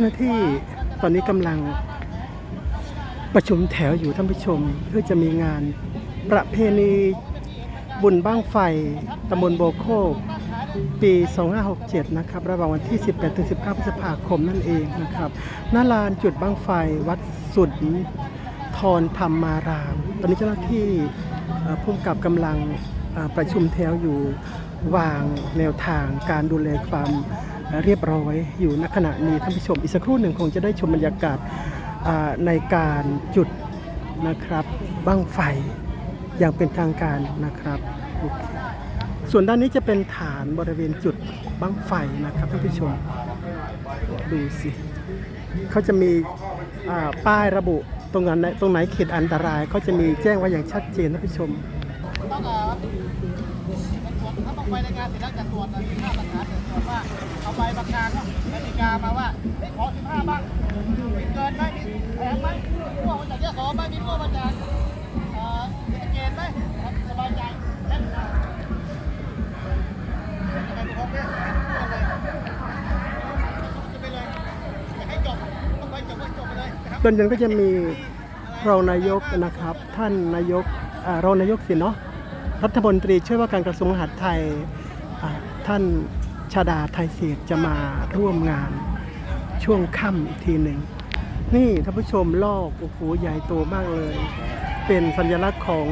จ้าหน้าที่ตอนนี้กำลังประชุมแถวอยู่ท่านผู้ชม เพื่อจะมีงานประเพณีบุญบ้างไฟตำบลโบโคกปี 2567 นะครับ ระหว่างวันที่ 18ถึง19 พฤษภาคมนั่นเองนะครับหน้าลานจุดบ้างไฟวัดสุนทรธรรมาราม ตอนนี้เจ้าหน้าที่เอ่อผู้กำกับกำลังประชุมแถวอยู่วางแนวทางการดูแลความ เรียบร้อยอยู่ณขณะนี้ท่านผู้ชมอีกสักครู่หนึ่งคงจะได้ชมบรรยากาศในการจุดนะครับบั้งไฟอย่างเป็นทางการนะครับส่วนด้านนี้จะเป็นฐานบริเวณจุดบั้งไฟนะครับท่านผู้ชมดูสิเขาจะมีป้ายระบุตรงนั้นตรงไหนเขตอันตรายเขาจะมีแจ้งไว้อย่างชัดเจนท่านผู้ชม ถ้าต้องไปในงานเสร็จแล้วจะตรวจนะ15หลักฐานจะตรวจว่าเอาใบประกันว่ากติกามาว่าเฮ้ยขอ15บ้างมีเกินไหมมีแถมไหมร่วงมาจากยโสไหมมีร่วงมาจากเอ่อศรีสะเกษไหมสบายใจแค่นั้นจะไปพบเนี่ยจะไปเลยอยากให้จบต้องไปจบก็จบไปเลยนะครับตอนเย็นก็จะมีรองนายกนะครับ ท่านนายกรองนายกสินเนาะ รัฐมนตรีช่วยว่าการกระทรวงมหาดไทยอ่าท่านชาดาไทยเศรษฐ์จะมาร่วมงานช่วงค่ำอีกทีหนึ่ง นี่ท่านผู้ชมลอกโอ้โหใหญ่โตมากเลย เป็นสัญลักษณ์ของ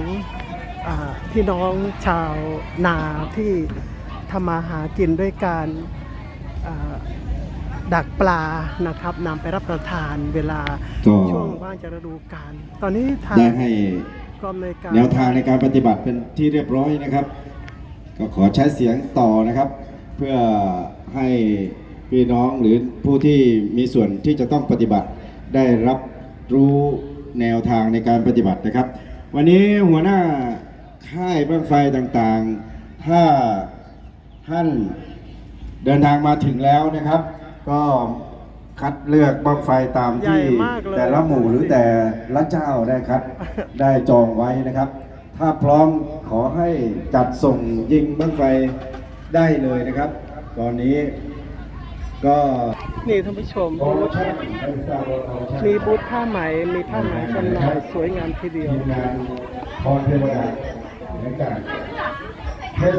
อาพี่น้องชาวนาที่ทำมาหากินด้วยการอ่าดักปลานะครับนำไปรับประทานเวลาก็ช่วงว่างจากฤดูกาลตอนนี้ทางได้ให้ แนวทางในการปฏิบัติเป็นที่เรียบร้อยนะครับ ก็ขอใช้เสียงต่อนะครับ เพื่อให้พี่น้องหรือผู้ที่มีส่วนที่จะต้องปฏิบัติได้รับรู้แนวทางในการปฏิบัตินะครับ วันนี้หัวหน้าค่ายบ้างไฟต่างๆ ถ้าท่านเดินทางมาถึงแล้วนะครับ ก็ คัดเลือกบ้างไฟตามที่ใหญ่มากเลย แต่ละหมู่หรือแต่ละเจ้าได้คัด ได้จองไว้นะครับ ถ้าพร้อมขอให้จัดส่งยิงบ้างไฟได้เลยนะครับ ตอนนี้ก็นี่ท่านผู้ชมบูธมีบูธผ้าไหม มีผ้าไหมจำหน่ายสวยงามทีเดียว ทีมงานพรเทวดาเหมือนกันเทศ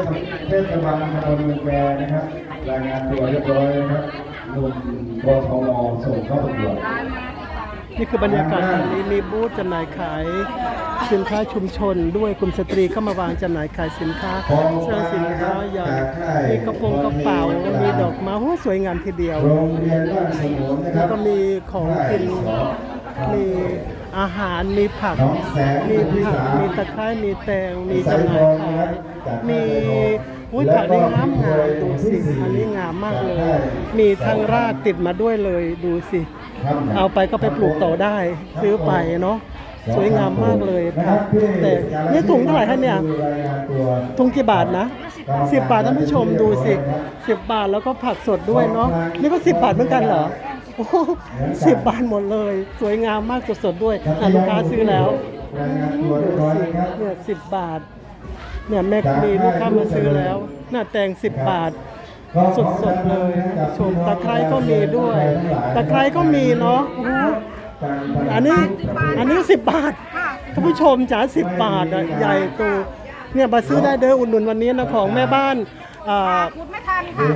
เทศบาลตำบลเมืองแกนะครับรายงานตัวเรียบร้อยนะครับหนุ่ม กทมส่งเข้าประกวดนี่คือบรรยากาศตอนนี้มีบูธจำหน่ายขายสินค้าชุมชนด้วยกลุ่มสตรีเข้ามาวางจำหน่ายขายสินค้าเสื้อสินค้าอย่างมีกระโปรงกระเป๋ามีดอกไม้โอ้สวยงามทีเดียวโรงเรียนบ้านสมุนนะคแล้รัวบก็มีของกินมีอาหารมีผักน้องแสงมีที่ผักสามมีตะไคร้มีแตง มีจำหน่ายขายมี อุ้ยผักนี่งามงามดูสิอันนี้งามมากเลย มีทางราดติดมาด้วยเลยดูสิ เอาไปก็ไปปลูกต่อได้ ซื้อไปเนาะสวยงามมากเลยครับแต่นี่ถุงเท่าไหร่คะเนี่ยถุงกี่บาทนะสิบบาทท่านผู้ชมดูสิสิบบาทแล้วก็ผักสดด้วยเนาะนี่ก็สิบบาทเหมือนกันเหรอโอ้สิบบาทหมดเลย สวยงามมากสดๆด้วยอะลูกค้าซื้อแล้วรายงานตัวเรียบร้อยนะครับเนี่ยสิบบาท เนี่ยแม็กมีลูกค้ามาซื้อแล้ว หน้าแตงสิบบาท สดๆเลยท่านผู้ชมตะไคร้ก็มีด้วย ตะไคร้ก็มีเนาะโอ้โหอันนี้อันนี้สิบบาทท่านผู้ชมจ๋าสิบบาทอะใหญ่โตเนี่ยมาซื้อได้เด้ออุดหนุนวันนี้นะของแม่บ้านอ่าพูดไม่ทันค่ะ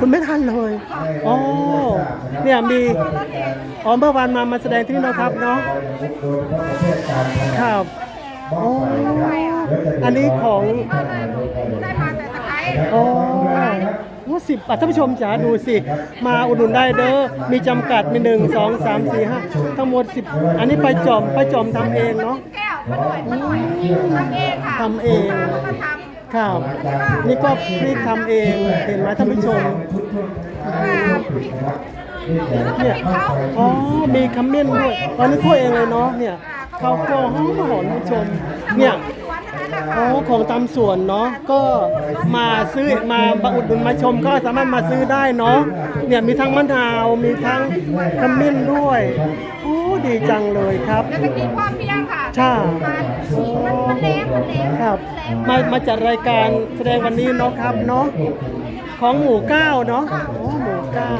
คุณไม่ทันเลยอ๋อเนี่ยมีอ๋อเมื่อวานมามาแสดงที่นี่นะครับเนาะโดยเฉพาะประเภทการพนันครับ บ้องไฟนะครับแล้วจะอันนี้ของได้มาแต่ตะไคร้โอ้โหสิบบาทท่านผู้ชมจ๋าดูสิ มาอุดหนุนได้เด้อ มีจำกัดมีหนึ่งสองสามสี่ห้าทั้งหมดสิบอันนี้ไปจอมไปจอมทำเองเนาะแก้วมาด้วยมาด้วยทำเองค่ะทำเองแล้วก็ทครับนี่ก็พริกทำเองเห็นไหมท่านผู้ชมเนี่ยอ๋อมีขมิ้นด้วยตอนนี้คั่วเองเลยเนาะเนี่ย ข้าวคั่วหอมหอมท่านผู้ชมเนี่ยอ๋อของตามส่วนเนาะก็มาซื้อมามาอุดหนุนมาชมก็สามารถมาซื้อได้เนาะเนี่ยมีทั้งมะนาวมีทั้งขมิ้นด้วยโอ้ดีจังเลยครับำแล้วก็กินพร้อมเพรียงค่ะใช่มันมันแหลมมันแหลมครับ มามาจัดรายการแสดงวันนี้เนาะครับเนาะ ของหมู่เก้าเนาะโอ้หมู่เก้า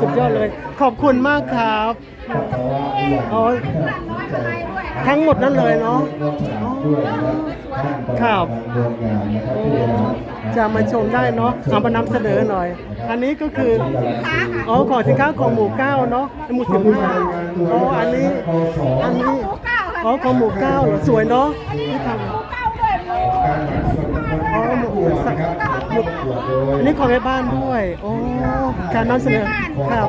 สุดยอดเลย ขอบคุณมากครับอ๋อทั้งหมดนั้นเลยเนาะอ๋อครับโอ้จะมาชมได้เนาะเอามานำเสนอหน่อย อันนี้ก็คืออ๋อของสินค้าของหมู่เก้าเนาะหมู่สิบห้าอ๋ออันนี้อันนี้เก้าค่ะอ๋อของหมู่เก้าเหรอสวยเนาะที่ทำ เก้าด้วยหมู อ๋อหมู่สักหมู่ อันนี้ของแม่บ้านด้วย โอ้การนำเสนอครับ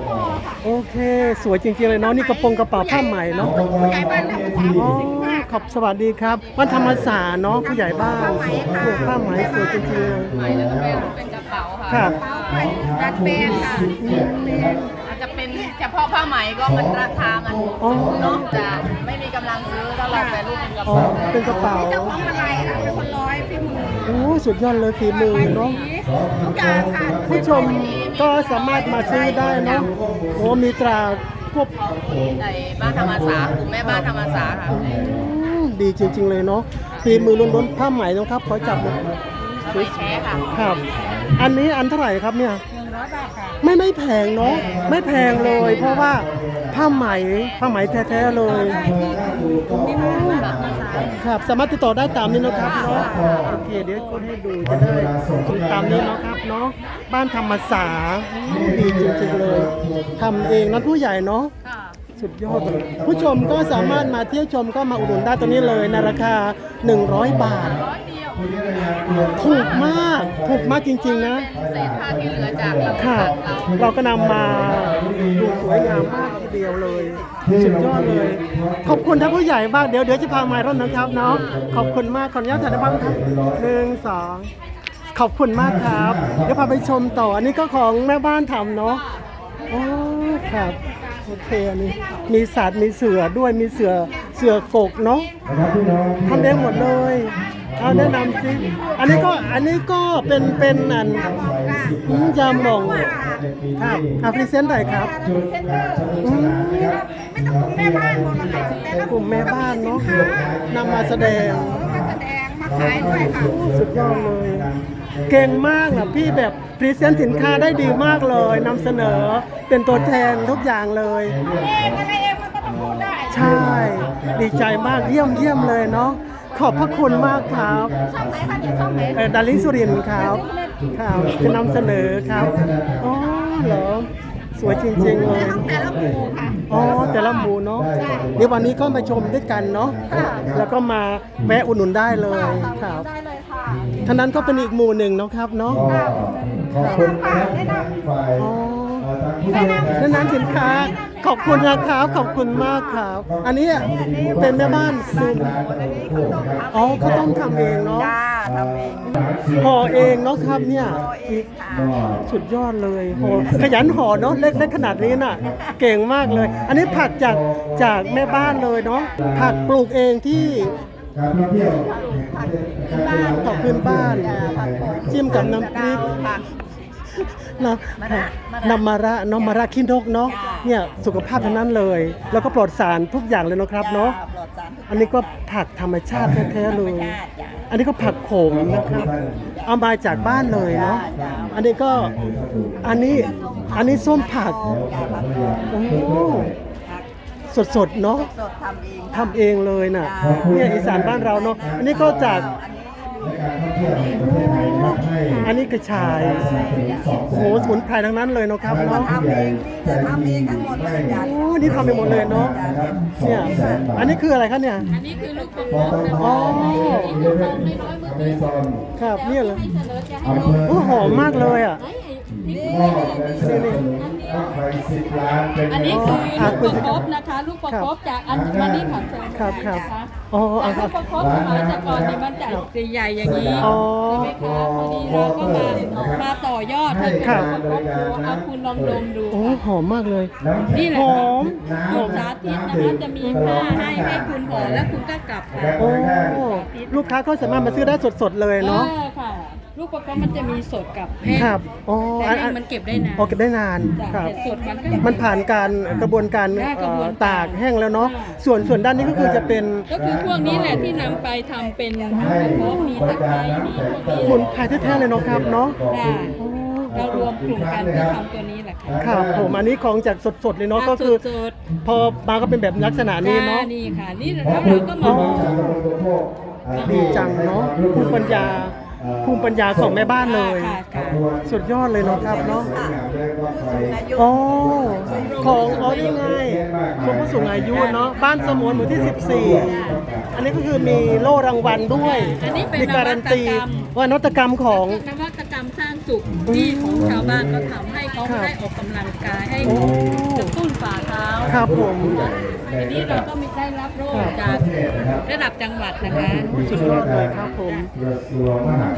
โอเค สวยจริงๆเลยเนาะนี่กระโปรงกระเป๋าผ้าไหมเนาะผู้ใหญ่บ้านทำภาษาอ๋อขอบสวัสดีครับวันธรรมศาสตร์เนาะผู้ใหญ่บ้านเนี่ยผ้าไหมสวยจริงๆเลย ไหมแล้วก็เป็นเป็นกระเป๋าค่ะครับดัดแปลงค่ะอาจจะเป็นเฉพาะผ้าไหมก็มันราคามันอ๋อเนาะจะไม่มีกำลังซื้อถ้าเราแปรรูปเป็นกระอ๋อ เป๋าเป็นกระเป๋า เจ้าของอะไรค่ะเป็นคนร้อยฝีมือโอ้สุดยอดเลยฝีมือเนาะ ทุกอย่างค่ะผู้ชมก็สามารถมาซื้อได้เนาะโอ้มีตราควบในบ้านธรรมศาสตร์กลุ่มแม่บ้านธรรมศาสตร์ค่ะอืมดีจริง ๆ เลยเนาะฝีมือล้วนๆผ้าไหมนะครับขอจับหน่อยผ้าไหมแท้ค่ะ ครับ อันนี้อันเท่าไหร่ครับเนี่ย หนึ่งร้ อยบาทค่ะไม่ไม่แพงเนาะไม่แพงเลย เพราะว่าผ้าไหมผ้าไหมแท้ๆเลยครับ สามารถติดต่อได้ตามนี้นะครับเนาะโอเคเดี๋ยวกดให้ดูจะได้ติดตามนี้เนาะครับเนาะบ้านธรรมศาสตร์ดีจริงๆเลยทำเองนะผู้ใหญ่เนาะค่ะ สุดยอดเลยผู้ชมก็สามารถมาเที่ยวชมก็มาอุดหนุนได้ตัวนี้เลยในราคา 100 บาทร้อยเดียวถูกมากถูกมากจริง ๆ นะ เป็นเศษผ้าที่เหลือจากเราค่ะเราเราก็นำมาดูสวยงามมากทีเดียวเลยสุดยอดเลย ขอบคุณท่านผู้ใหญ่มากเดี๋ยวเดี๋ยวจะพามาร่อนนะครับเนาะขอบคุณมากขออนุญาตถ่ายได้บ้างครับหนึ่งสองขอบคุณมากครับ เดี๋ยวพาไปชมต่ออันนี้ก็ของแม่บ้านทำเนาะอ๋อครับ โอเคอันนี้มีสัตว์มีเสือด้วยมีเสือเสือกกเนาะทำเองหมดเลยเอาแนะนำสิอันนี้ก็อันนี้ก็เป็นเป็นอันอืมยาหม่องครับอาพรีเซนต์หน่อยครับอืมไม่ต้องกลุ่มแม่บ้านหมดหรอกค่ะแต่ละกลุ่มแม่บ้านเนาะนำมาแสดง มาแสดงมาขายด้วยค่ะ สุดยอดเลย เก่งมากนะพี่แบบพรีเซนต์สินค้าได้ดีมากเลยนำเสนอเป็นตัวแทนทุกอย่างเลย เองอะไรเองมันก็ต้องพูดได้ใช่ ดีใจมากเยี่ยมเยี่ยมเลยเนาะขอบพระคุณมากครับช่องไหนคะเนี่ยช่องไหนเออดาริงสุรินทร์ครับครับจะนำเสนอครับอ๋อเหรอสวยจริงๆเลย แต่ละหมู่ค่ะ อ๋อแต่ละหมู่เนาะเดี๋ยววันนี้ก็มาชมด้วยกันเนาะแล้วก็มาแวะอุดหนุนได้เลยครับ ได้เลยค่ะ ท่านั้นก็เป็นอีกหมู่หนึ่งเนาะครับเนาะขอบคุณนะครับฝ่ายอ๋อ เอ่อทางผู้บริหารแนะนำสินค้าขอบคุณนะครับขอบคุณมากครับ อันนี้เป็นแม่บ้านซูมอ๋อเขาต้องทำเองเนาะจ้าทำเองห่อเองเนาะครับเนี่ยสุดยอดเลยโหขยันห่อเนาะเล็กๆขนาดนี้น่ะ เก่งมากเลย อันนี้ผักจากจากแม่บ้านเลยเนาะผักปลูกเองที่ การท่องเที่ยวผักพื้นบ้านจิ้มกับน้ำพริกนะนำมาระเนาะมาระขี้นกเนาะเนี่ยสุขภาพทั้งนั้นเลย แล้วก็ปลอดสารทุกอย่างเลยเนาะครับเนาะอันนี้ก็ผักธรรมชาติแท้ๆเลยอันนี้ก็ผักโขมนะครับเอามาจากบ้านเลยเนาะอันนี้ก็อันนี้อันนี้ส้มผักโอ้ สดๆเนาะสดทำเองทำเองเลยน่ะเนี่ยอีสานบ้านเราเนาะอันนี้ก็จากอันนี้กระชาย โอ้โหสมุนไพรทั้งนั้นเลยเนาะครับเนาะ ทำเองนี่จะทำเองทั้งหมดเลยจ้ะโอ้นี่ทำไปหมดเลยเนาะเนี่ย อันนี้คืออะไรครับเนี่ย อันนี้คือลูกโป่งอ๋อในซอนครับ เนี่ยเหรออำเภอโอ้หอมมากเลยอะมอบเงิน สนับสนุนมากไปสิบล้านเป็นอันนี้คือลูกประคบนะคะ ลูกประคบจากอันมานี่ค่ะเชิญครับครับนะะอ๋อแต่อะลูรับกประคบสมัยแต่ก่อนนี่มันจะใหญ่ๆอย่างนี้ใช่ไหมคะพอดีเราก็มามาต่อยอดให้ครับลูกประคบเอาคุณลองดมดูโอ้หอมมากเลยนี่แหละหค่ะอมสาธิตนะคะจะมีผ้าให้ให้คุณห่อแล้วคุณก็กลับค่ะโอ้ลูกค้าก็สามารถมาซื้อได้สดๆเลยเนาะออค่ะ ลูกประคบมันจะมีสดกับแห้งครับอ๋อแต่อันแห้อังนมันเก็บได้นานอ๋อเก็บได้นานจ้ะครับ แต่สดมันก็ มันผ่านการกระบวนการได้กระบวนการ เอ่อตากแห้งแล้วเนาะอ่าส่วนส่วนด้านนี้ก็คือจะเป็นก็คือพวกนี้แหละที่นำไปทำเป็นลูกประคบมีตะไคร้มีพวกนี้สมุนไพรแท้ๆเลยเนาะครับเนาะค่ะโอ้เรารวมกลุ่มกันเพื่อทำตัวนี้แหละค่ะครับผมอันนี้ของจากสดๆเลยเนาะก็คือสดพอมาก็เป็นแบบลักษณะๆนี้เนาะจ้นี่ค่ะ นี่แล้วเราก็มา อ๋อ ดีจังเนาะภูมิปัญญา ภูมิปัญญาของแม่บ้านเลย ค่ะค่ะ สุดยอดเลยเนาะครับเนาะอายุอ๋อของอ๋อนี่ไงกรมผู้สูงอายุเนาะบ้านสมวนหมู่ที่ 14 อันนี้ก็คือมีโล่รางวัลด้วย อันนี้เป็นมีการันตีนวัตกรรม ว่านวัตกรรมของนวัต กรรมสร้างสุขที่ของชาวบ้านก็ทำให้เขาครับได้ออกกำลังกายให้โอ้กระตุ้นฝ่าเท้าครับผม ทีนี้เราก็มีได้รับโล่จากระดับจังหวัดนะคะ สุดยอดเลยครับผม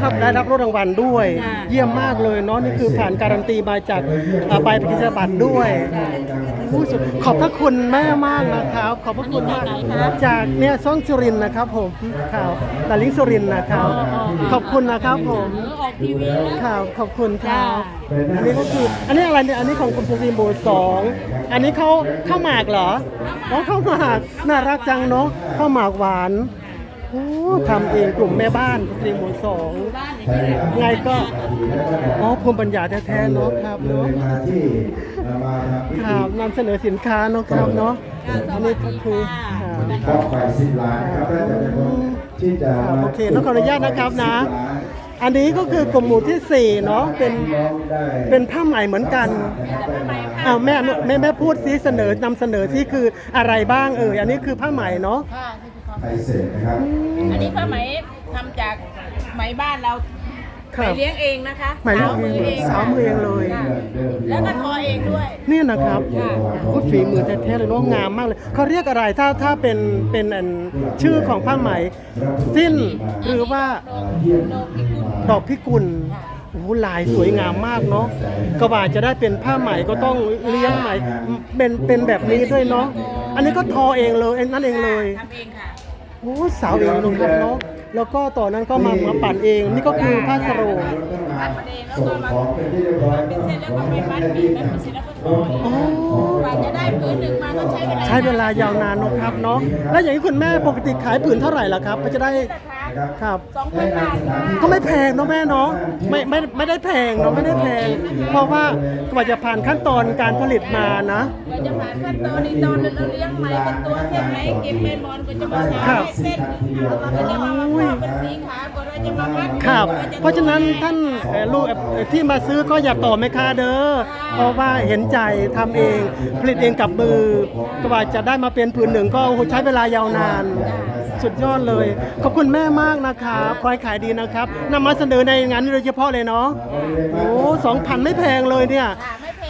ครับได้รับรางวัลด้วย ค่ะ เยี่ยมมากเลยเนาะนี่คือผ่านการันตีมาจากอ่าใบประกาศบัตรด้วยผู้สุดขอบพระคุณแม่มากนะครับ ขอบพระคุณมากจากเนี่ยซ่องสุรินทร์นะครับ ผมข่าวดาลิงสุรินทร์นะครับ ขอบคุณนะครับผมเออออกทีวีแล้วข่าวขอบคุณครับจ้าอันนี้ก็คือ อันนี้อะไรเนี่ย อันนี้ของคุณภูมิบูสอง อันนี้เขาข้าวหมากเหรออ๋อข้าวหมาก น่ารักจังเนาะ ข้าวหมากหวานโอ้ทำเองกลุ่มแม่บ้านคุณภูมิบูสองบ้านอย่างนี้แหละไงก็ อ๋อภูมิปัญญาแท้ๆเนาะครับเนาะมาที่มาทำพิคธีรับนำเสนอสินค้าเนาะครับเนาะ อันนี้ก็คือครับข้าวไฟสิบล้านนะครับได้จากคนที่จะครับมาโอเคต้องขออนุญาตนะครับนะ อันนี้ก็คือกลุ่มหมู่ที่สี่เนาะเป็นเป็นผ้าไหมเหมือนกันอ้าวแม่แม่แม่พูดซิเสนอนำเสนอที่คืออะไรบ้างเอ่ยอันนี้คือผ้าไหมเนาะค่ะนี่คือความไทยเสร็จนะครับอันนี้ผ้าไหมทำจากไหมบ้านเรา ครัไหมบเลี้ยงเองนะคะไหมเลี้ยงเองสาวสาวมือเองเลย ค่ะแล้วก็ทอเองด้วยนี่นะครับพูดฝีมือแท้ๆเลยเนาะงามมากเลยเขาเรียกอะไรถ้าถ้าเป็นเป็นอันชื่อของผ้าไหม สิ้นหรือว่าโดกพิกุล ดอกพิกุลโอ้โหลายสวยงามมากเนาะกว่าจะได้เป็นผ้าไหมก็ต้องเลี้ยงไหมเป็นเป็นแบบนี้ด้วยเนาะอันนี้ก็ทอเองเลยนั่นเองเลย ทำเองค่ะ โอ้สาวเองเลยครับเนาะ แล้วก็ต่อนนั้นก็มามาปั่นเอง นี่ก็คือผ้าสโรงพัดมาเองแล้วส่ก็งมาของเป็นที่เรียบร้อยเป็นเสร็จแล้วก็ไปมัดปีกมัดเสร็จแล้วก็ทอเองอ๋อกว่าจะได้พื้นหนึ่งมาก็ใช้เวลาใช้เวลายาวนานเนอะครับเนาะแล้วอย่างนี้คุณแม่ปกติขายผืนเท่าไหร่ล่ะครับก็จะได้ครับสองพันบาทค่ะก็ไม่แพงเนาะแม่เนาะไม่ไม่ไม่ได้แพงเนาะไม่ได้แพง เพราะว่ากว่าจะผ่านขั้นตอนการผลิตมานะเราจะผ่านขั้นตอนนี้ตอนเราเลี้ยงไหมเป็นตัวเส้นไหมเก็บเป็นบอลก็จะมาครัสาบให้เส้นแล้วก็จะมาครอบเป็นสีขาวก็เราจะมามัดครับเพราะฉะนั้นท่านเอ่อลูกเอ่อที่มาซื้อก็อย่าต่อแม่ค้าเด้อเพราะว่าเห็นใจทำเอง ผลิตเองกับมือกว่าจะได้มาเป็นผืนหนึ่งก็โอ้โหใช้เวลายาวนาน สุดยอดเลย ขอบคุณแม่มากนะครับขอให้ขายดีนะครับนำมาเสนอในงานนี้โดยเฉพาะเลยเนาะโอ้สองพันไม่แพงเลยเนี่ย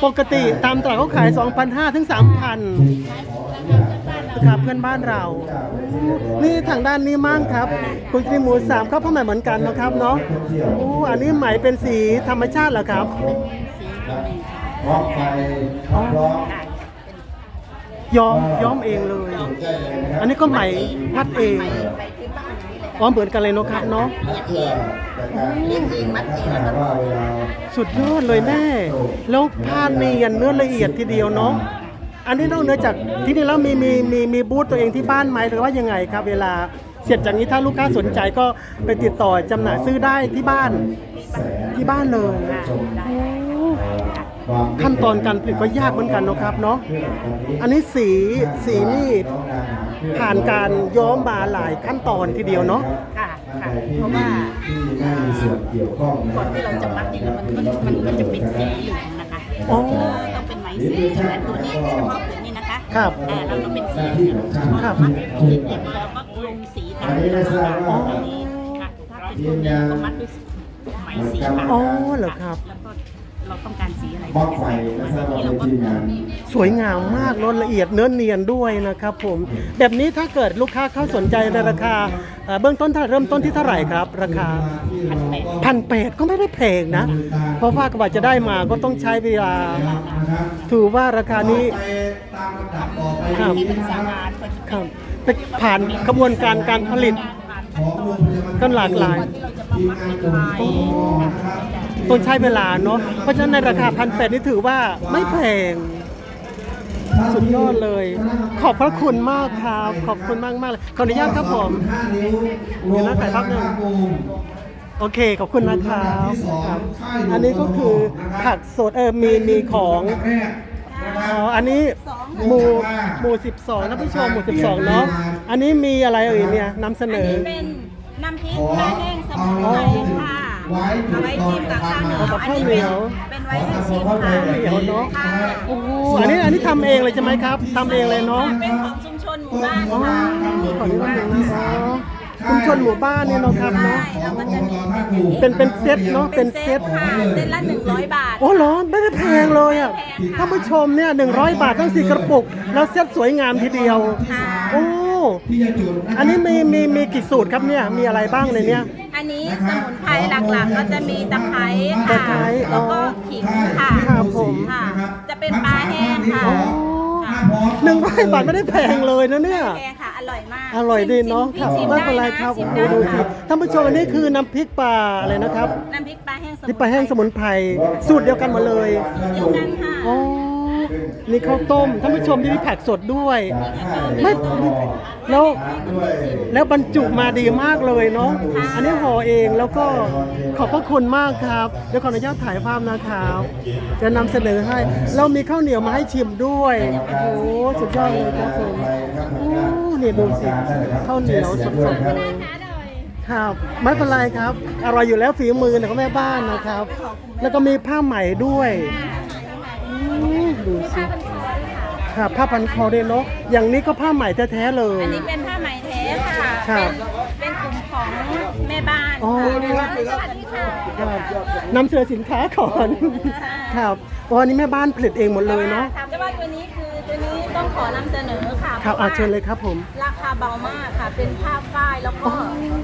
ปกติตามตลาดเขาขาย 2,500ถึง3,000 ครับเพื่อนบ้านเรา นี่ทางด้านนี้มั่งครับ คุณสีหมูสามข้าวผ้าไหมเหมือนกันนะครับเนาะโอ้อันนี้ไหมเป็นสีธรรมชาติเหรอครับพร้อมไฟพร้อมย้อมย้อมเองเลย อันนี้ก็ไหมพัดเองอ๋อเหมือนกันเลยเนาะครับเนาะเพื่อแต่การเลี้ยงเองมัดเองสุดยอดเลยแม่แล้วผ้าเนียนเนื้อละเอียดทีเดียวเนาะ อันนี้นอกเหนือจากที่นี่แล้วมีมีมีมีบูธตัวเองที่บ้านไหมหรือว่ายังไงครับ เวลาเสร็จจากนี้ถ้าลูกค้าสนใจก็ไปติดต่อจำหน่ายซื้อได้ที่บ้านที่บ้านเลยโอ้ขั้นตอนการผลิตก็ยากเหมือนกันเนาะครับเนาะอันนี้สีสีนี่ผ่านการย้อมมาหลายขั้นตอนทีเดียวเนาะค่ะค่ะเพราะว่าที่ไม่มีส่วนเกี่ยวข้องนะคก่อรันบที่เราจะมัดนี่มันมันมันมันจะเป็นสีเหลืองนะคะ อ๋อต้องเป็นไหมสีแต่ตัวนี้เฉพาะผืนนี้นะคะครับอ่าเราต้องเป็นสีเหลืองพอเรามัดเป็นสีเหลืองเราก็ลงสีตามนี้อันนี้ค่ะถ้าเป็นตัวนี้ก็มัดด้วยไหมสีขาวอ๋อเหรอครับ แล้วก็ เราต้องการสีอะไรบ้องไฟนะทราบว่าเราในก็ทีมงานสวยงามมากเนอะละเอียดเนื้อเนียนด้วยนะครับผมแบบนี้ถ้าเกิดลูกค้าเข้าสนใจในราคาเอ่อเบื้องต้นถ้าเริ่มต้นที่เท่าไหร่ครับ ราคาพันแปดก็ไม่ได้แพงนะ เพราะว่ากว่าจะได้มาก็ต้องใช้เวลาถือว่าราคานี้ครับที่เป็นสาขาก็จะครับไปผ่านกระบวนการการผลิต ผ่านขั้นตอนกันหลากหลาย ที่เราจะมามัดเป็นลาย ต้องใช้เวลาเนาะเพราะฉะนั้นในราคาพันแปดนี่ถือว่าไม่แพง สุดยอดเลย ขอบพระคุณมากครับ ขอบคุณมากมากเลยขออนุญาตครับผมเดี๋ยวนะถ่ายภาพหนึ่งโอเค ขอบคุณนะครับองครับ อันนี้ก็คือผักสดเออมีมีของอ๋รับออันนี้หมู่หมู่สิบสองท่านผู้ชมหมู่สิบสองเนาะอันนี้มีอะไรเอ่ยเนี่ยนำเสนอันนี้เป็นน้ำพริกปลาแห้งสมุนไพรค่ะ ไว้เอาไว้จิ้มกับข้าวเหนียวเอากับข้าวเหนียวเป็นไว้ให้ชิมค่ะข้าวเหนียวเนาะค่ะโอ้โหอันนี้อันนี้ทำเองเลยใช่ไหมครับทำเองเลยเนาะเป็นของชุมชนหมู่บ้านอ๋อค่ะขออนุญาตหนึ่งนะอ๋อชุมชนหมู่บ้านนี่เนาะครับเนาะแล้วก็จะมีเป็นเป็นเซตเนาะเป็นเซตค่ะเซตละหนึ่งร้อยบาทโอ้เหรอไม่ได้แพงเลยอะท่านผู้ชมเนี่ยหนึ่งร้อยบาททั้งสี่กระปุก แล้วเซตสวยงามทีเดียวค่ะโอ้ที่จะจุดะครับอันนี้มีมีมีกี่สูตรครับเนี่ยมีอะไรบ้างในเนี้ย อันนี้สมุนไพรหลักๆ ก็จะมีตะไคร้ตะค่ะไคร้แล้วก็ขิงค่ะครับผม ค่ะ จะเป็นปลาแห้งค่ะอ๋อค่ะหนึ่งร้อยบาทไม่ได้แพงเลยนะเนี่ยแพงค่ะ อร่อยมากอร่อยดีเนาะชิครับชิไม่เป็นไรด้ะครับชิโอ้มโหดูได้สิท่านผู้ชมอันนี้คือน้ำพริกปลาอะไรนะครับน้ำพริกปลาแห้งสมุนพริกปลาแห้งสมุนไพรสูตรเดียวกันหมดเลย เดียวกันค่ะ อ๋อ นี่ข้าวต้มท่านผู้ชมที่มีผักสดด้วยไม่แล้วแล้วบรรจุมาดีมากเลยเนาะอันนี้ห่อเองแล้วก็ขอบพระคุณมากครับเดี๋ยวขออนุญาตถ่ายภาพนะครับจะนำเสนอให้ เรามีข้าวเหนียวมาให้ชิมด้วยโอ้โหสุดยอดเลยครับผมโอ้นี่ดูสิข้าวเหนียวสดๆเลยครับไม่เป็นไรครับ อร่อยอยู่แล้วฝีมือของแม่บ้านนะครับ แล้วก็มีผ้าไหมด้วยอื มดูสิครับผ้าพันคอด้วยเนาะอย่างนี้ก็ผ้าไหมแท้ๆเลยอันนี้เป็นผ้าไหมแท้ค่ะครับเป็นเป็นกลุ่มของแม่บ้านอ๋อค่ะสวัสดีค่ะครับนำเสนอสินค้าก่อนครับอ๋ออันนี้แม่บ้านผลิตเองหมดเลยเนาะแต่ว่าตัวนี้คือตัวนี้ต้องขอนำเสนอค่ะครับพะอาว่าเชิญเลยครับผม ราคาเบามากค่ะ เป็นผ้าฝ้ายแล้วก็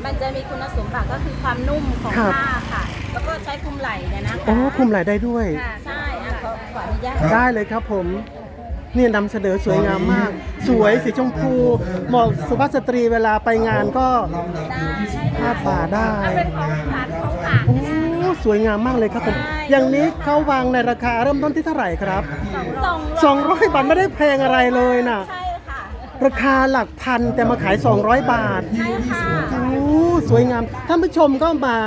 มันจะมีคุณสมบัติก็คือความนุ่มของครับ ผ้าค่ะ แล้วก็ใช้คลุมไหล่เนี่ยนะคะอ๋อคุมไหลได้ด้วย ค่ะใช่อะ ขอขออนุญาตได้เลยครับผมนี่นำเสนอสวยงามมาก สวยสีชมพูเหมาะสุภาพสตรีเวลาไปงานก็ผ้าป่าได้เอาเป็นของฝากของฝากโอ้สวยงามมากเลยครับผมอย่างนี้เขาวางในราคาเริ่มต้นที่เท่าไหร่ครับสอง200 บาทไม่ได้แพงอะไรเลยนะใช่ค่ะ ราคาหลักพันแต่มาขาย 200 บาท ใช่ค่ะโอ้สวยงาม ท่านผู้ชมก็มา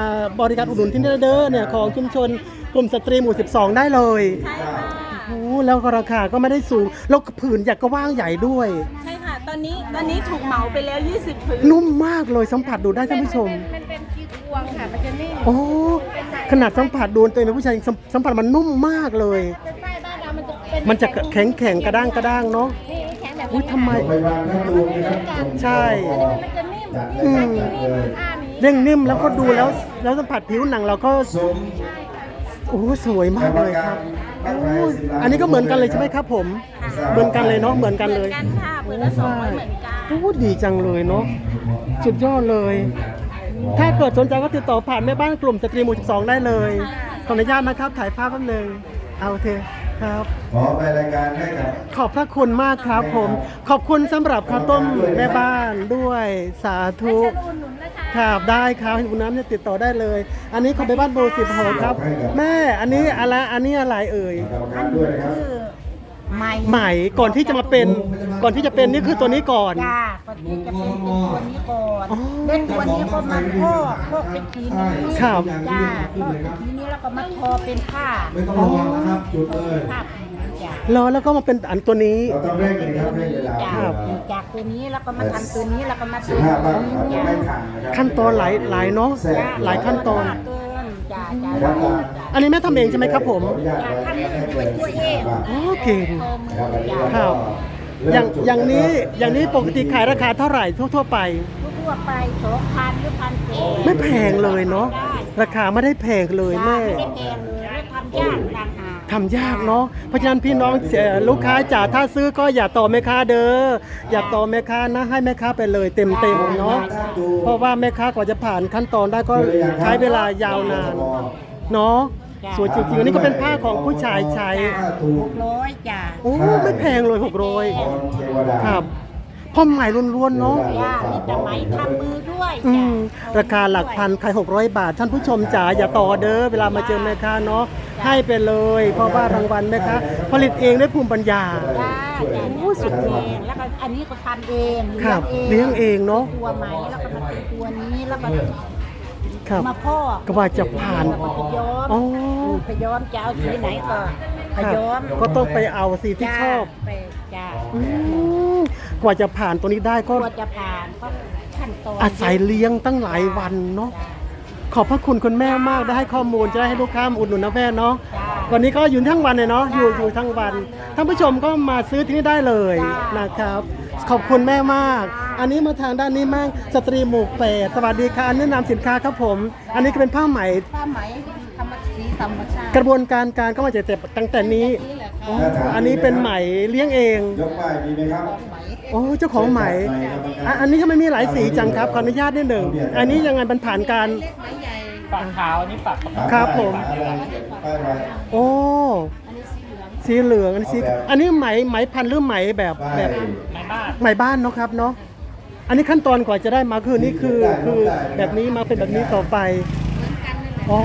บริการอุดหนุนที่นี่เด้อเนี่ยของชุมชนกลุ่มสตรีหมู่ 12 ได้เลยใช่ค่ะโอ้แล้วก็ราคาก็ไม่ได้สูง แล้วผืนใหญ่ก็ว่างใหญ่ด้วย ใช่ค่ะ ตอนนี้ตอนนี้ถูกเหมาไปแล้ว 20ผืนนุ่มมากเลยสัมผัสดูได้ท่านผู้ชม มันเป็นกีกวงค่ะ มันจะนิ่มโอ้ขนาดสัมผัสดูตัวเองเป็นผู้ชายยังสัมสัมผัสมันนุ่มมากเลย เป็นฝ้ายบ้านเรามันจะเป็นมันจะแข็งแข็งๆกระด้างกระด้างเนาะนี่แข็งแบบ อุ้ยทำไมไปวางข้างตูนนะครับใช่ มันจะนิ่มจัดอืเลยมจัดเลยผ้านี้เร่งนิ่มแล้วก็ดูแล้ว แล้วสัมผัสผิวหนังเราก็สมโอ้สวยมากเลยครับโอ้ยอันนี้ก็เหมือนกันเลยใช่ไหมครับผม เหมือนกันเลยเนาะเหมือนกันเลยเหมือนกันค่ะผืนละสองร้อยเหมือนกันโอ้ดีจังเลยเนาะสุดยอดเลย ถ้าเกิดสนใจก็ติดต่อผ่านแม่บ้านกลุ่มสตรีหมู่12 ได้เลย ขออนุญาตนะครับ ถ่ายภาพแป๊บนึงเอาเถอะค รับ ขอไปรายการให้กับ ขอบพระคุณมากครับผม ขอบคุณสำหรับข้าวต้มแม่บ้านด้วยสาธุอุดหนุนนะคะครับได้ครับคุณน้ำเนี่ยติดต่อได้เลย อันนี้ของแม่บ้านโบสิบหกครับ แม่อันนี้อะไรอันนี้อะไรเอ่ยกรรมการด้วยนะครับคือ ไหมใหม่ก่อนที่จะมาเป็นก่อนที่จะเป็นนี่คือตัวนี้ก่อน จ้าก่อนที่จะเป็นเป็นตัวนี้ก่อนอ๋อเป็นตัวนี้ก็มาพอกพอกเป็นทีนี้ครับ จ้าพอกเป็นทีนี้แล้วก็มาทอเป็นผ้าไม่ต้องรอนะครับ จุดเลยผ้าผืนจ้า แล้วแล้วก็มาเป็นอันตัวนี้ เราต้องเร่งเลยครับเร่งเวลาจากจากตัวนี้แล้วก็มาทำตัวนี้แล้วก็มาสิบห้าบ้างเราจะไม่ทันนะครับ ขั้นตอนหลายหลายเนาะแทรกหลายขั้นตอน เกินจ้าจ้าครับจ้า อันนี้แม่ทำเองใช่ไหมครับผมขออนุญาตไว้นะครับอ๋อเก่งครับวันนี้เราครัก็บเริ่มอย่างจุดอย่างนี้แล้วอย่างนี้ปกติขายราคาเท่าไหร่ทั่วๆไป ทั่วๆไปสองพันหรือพันเจ็ดไม่แพงเลยเนาะได้ราคาไม่ได้แพงเลยจ้าแม่ไม่ได้แพงเลยแล้วทำยากต่างหากทำยากเนาะเพราะฉะนั้นพี่น้องเอ่อลูกค้าจ๋าถ้าซื้อก็อย่าต่อแม่ค้าเด้ออย่าต่อแม่ค้านะให้แม่ค้าไปเลยเต็มเต็มๆเนาะเพราะว่าแม่ค้ากว่าจะผ่านขั้นตอนได้ก็ใช้เวลายาวนานเนาะ สวยจริงๆอันนี้ก็เป็นผ้าของผู้ชายใช้ถ้าถูหกกร้อยจ้าโอ้ไม่แพงเลยหกร้อยพรเทวดาครับพ่อใหม่ล้วนๆเนาะ จ้ามีแต่ไหมทำมือด้วยอืจ้ามราคาหลักพันขาย600 บาท ท่านผู้ชมจ๋าอย่าต่อเด้อเวลามาเจอแม่ค้าเนาะให้ไปเลย เพราะว่ารางวัลแม่ค้าผลิตเองด้วยภูมิปัญญา จ้าจ้าโอ้สุดยอด เองแล้วก็อันนี้ก็ทำเองครับเลี้ยงเองเนาะ ตัวไหมแล้วก็มาเป็นตัวนี้แล้วก็ ครับ มาพ่อกว่าจะผ่านแล้วก็ไปย้อมอ๋อ ไปย้อมจะเอาสีไหนก็ไปครับย้อมก็ต้องไปเอาสีที่จ้าชอบไปจ้าอืมกว่าจะผ่านตัวนี้ได้ก็ กว่าจะผ่านก็ขั้นตอนอาศัยเลี้ยงตั้งหลายวันเนาะ ขอบพระคุณคุณแม่มากได้ให้ข้อมูลจะได้ให้ลูกค้ามาอุดหนุนนะแม่เนาะวันนี้ก็อยู่ทั้งวันเลยเนาะอยู่อยู่ทั้งวันท่านผู้ชมก็มาซื้อที่นี่ได้เลยนะครับ ขอบคุณแม่มาก อันนี้มาทางด้านนี้มั่งสตรีหมูกเป็ดสวัสดีค่ะอันนี้นำสินค้าครับผม อันนี้ก็เป็นผ้าไหมผ้าไหมธรรมสีธรรมชาติกระบวนการการก็มาจากแต่ตั้งแต่นี้นี่แหละอ๋อค่ะอันนี้เป็นไหมเลี้ยงเอง ยกป้ายมีไหมครับไหมโอ้เจ้าของไหมอะอันนี้ทำไมมีหลายสีจังครับขออนุญาตนิดหนึ่งอันนี้ยังไงมันผ่านการเล็กไหมใหญ่ฝักขาวนี่ฝักครับผมอะไรเขียนป้ายไว้โอ้อันนี้สีเหลืองสีเหลืองอันนี้สีอันนี้ไหมไหมพันธุ์หรือไหมแบบป้ายแบบในบ้านไหมบ้านเนาะครับเนาะอันนี้ขั้นตอนกว่าจะได้มาคือนี่คือคือแบบนี้มาเป็นแบบนี้ต่อไปเหมือนกันนั่นแหละอ๋อ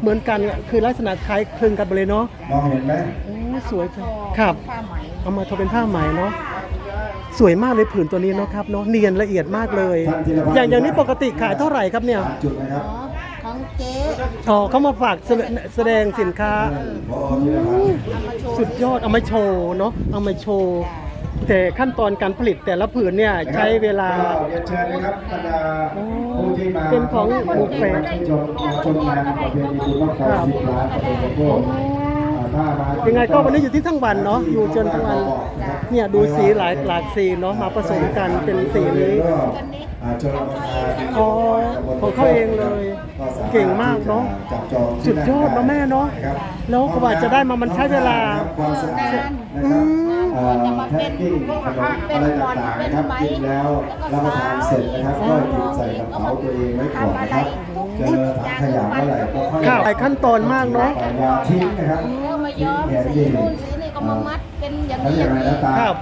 เหมือนกันอะคือลักษณะคล้ายคลึงกันไปเลยเนาะมองเห็นไหมโอ้สวยจังครับผ้าไหมเอามาทอเป็นผ้าไหมเนาะ สวยมากเลยผืนตัวนี้เนาะครับเนาะเนียนละเอียดมากเลย อย่างอย่างนี้ปกติขายเท่าไหร่ครับเนี่ยสามจุดนะครับอ๋อของเจ๊อ๋อเขามาฝากแสดงแสดงสินค้าพอธีรพันธ์เอามาโชว์สุดยอดเอามาโชว์เนาะเอามาโชว์แต่ขั้นตอนการผลิตแต่ละผืนเนี่ยใช้เวลาก็เรียนเชิญนะครับบรรดาผู้ที่มาเป็นของหมู่แฝดชมมาชมงานประเพณีบุญบ้างไฟสิบล้านประเพณีโลกถ้ามา ยังไงก็วันนี้อยู่ที่ทั้งวันเนาะอยู่จนทั้งวันเนี่ยดูสีหลายหลากสีเนาะมาผสมกันเป็นสีนี้อ่าชมประทานอ๋อของเขาเองเลย เก่งมากเนาะจับจองสุดยอดเนาะแม่เนาะนะครับแล้วกว่าจะได้มามันใช้เวลาความสะอาดนะครับเอ่อแพ็กกิ้งขนมอะไรต่างๆนะครับกินแล้วรับประทานเสร็จนะครับก็หยิบใส่กระเป๋าตัวเองไว้ก่อนนะครับเจอถังขยะเมื่อไหร่ก็ค่อยครับหลายขั้นตอนมากเนาะปล่อยวางทิ้งนะครับแล้วมา ย้อมแหนสีดีนู่นสีนี่ก็มามัดเป็นอย่างแล้วนี้อย่างไรก็ตามครับ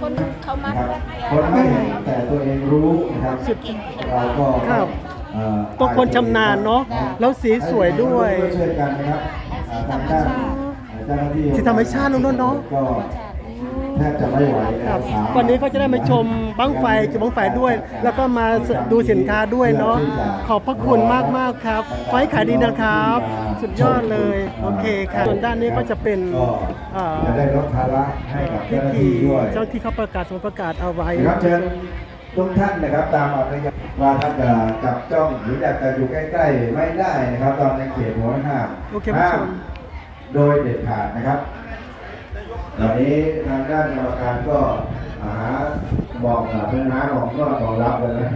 คนเขามัดนะครับแป๊บเดียวคนไม่เห็นแต่ตัวเองรู้นะครับสุดเราก็ครับเอ่อต้องคนชำนาญเนาะแล้วสีสวยด้วยช่วยกันนะครับอ่าทางด้านเจ้าหน้าที่สีธรรมชาติเนอะเนอะก็แทบจะไม่ไหวนะคครัรับบวันนี้ก็จะได้มาชมบั้งไฟจุดบั้งไฟด้วย แล้วก็มาดูสินค้าด้วยเนาะขอบพระคุณมากมากๆครับขอให้ขายดีนะครับ สุดยอดเลยโอเคครับส่วนด้านนี้ก็จะเป็นก็เอ่อจะได้ลดภาระให้กับพิเจ้าหน้าธีที่ด้วย เจ้าที่เขาประกาศสมประกาศเอาไว้ นะครับเชิญทุกท่านนะครับตามอัธยาศัยว่าท่านจะจับจ้องหรืออยากจะอยู่ใกล้ๆไม่ได้นะครับ ตอนในเขตหัวห้ามโอเคผู้ชมห้ามโดยเด็ดขาดนะครับ ตอนนี้ทางด้านกรรมการก็หาบอกกับเพื่อนน้าของก็รองรับเลยนะ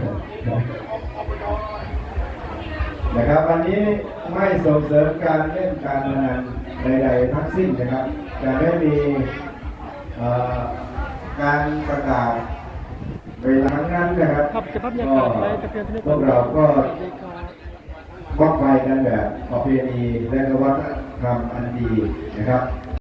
นะครับวันนี้ไม่ส่งเสริมการเล่นการพนันใดๆทั้งสิ้นนะครับจะไม่มีเอ่อการประกาศเวลานั้นนะครับครับเก็บภาพบรรยากาศไว้แต่เพียงเท่านี้พวกเราก็สวัสดีครับบ้องไฟกันแบบประเพณีและวัฒนธรรมอันดีนะครับ